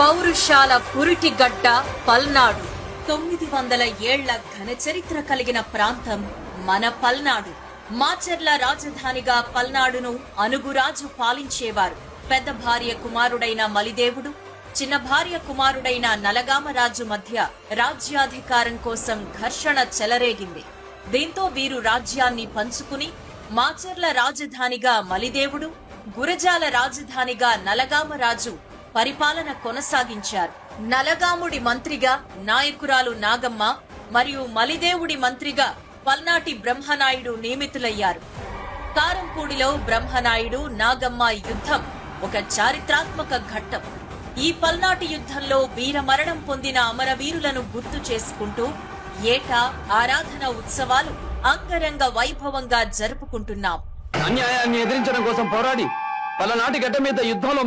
పౌరుషాల పురిటిగడ్డ పల్నాడు. తొమ్మిది వందల ఏళ్ళ ఘన చరిత్ర కలిగిన ప్రాంతం మన పల్నాడు. మాచర్ల రాజధానిగా పల్నాడును అనుగురాజు పాలించేవారు. పెద్ద భార్య కుమారుడైన మలిదేవుడు చిన్న భార్య కుమారుడైన నలగామరాజు మధ్య రాజ్యాధికారం కోసం ఘర్షణ చెలరేగింది. దీంతో వీరు రాజ్యాన్ని పంచుకుని మాచర్ల రాజధానిగా మలిదేవుడు గురజాల రాజధానిగా నలగామరాజు పరిపాలన కొనసాగించారు. నలగాముడి మంత్రిగా నాయకురాలు నాగమ్మ మరియు మలిదేవుడి మంత్రిగా పల్నాటి బ్రహ్మనాయుడు నియమితులయ్యారు. కారంపూడిలో బ్రహ్మనాయుడు నాగమ్మ యుద్ధం ఒక చారిత్రాత్మక ఘట్టం. ఈ పల్నాటి యుద్ధంలో వీరమరణం పొందిన అమరవీరులను గుర్తు చేసుకుంటూ ఏటా ఆరాధన ఉత్సవాలు అంగరంగ వైభవంగా జరుపుకుంటున్నాం. అన్యాయాన్ని ఎదిరించడం కోసం పోరాడి పలనాటి గడ్డ మీద యుద్ధంలో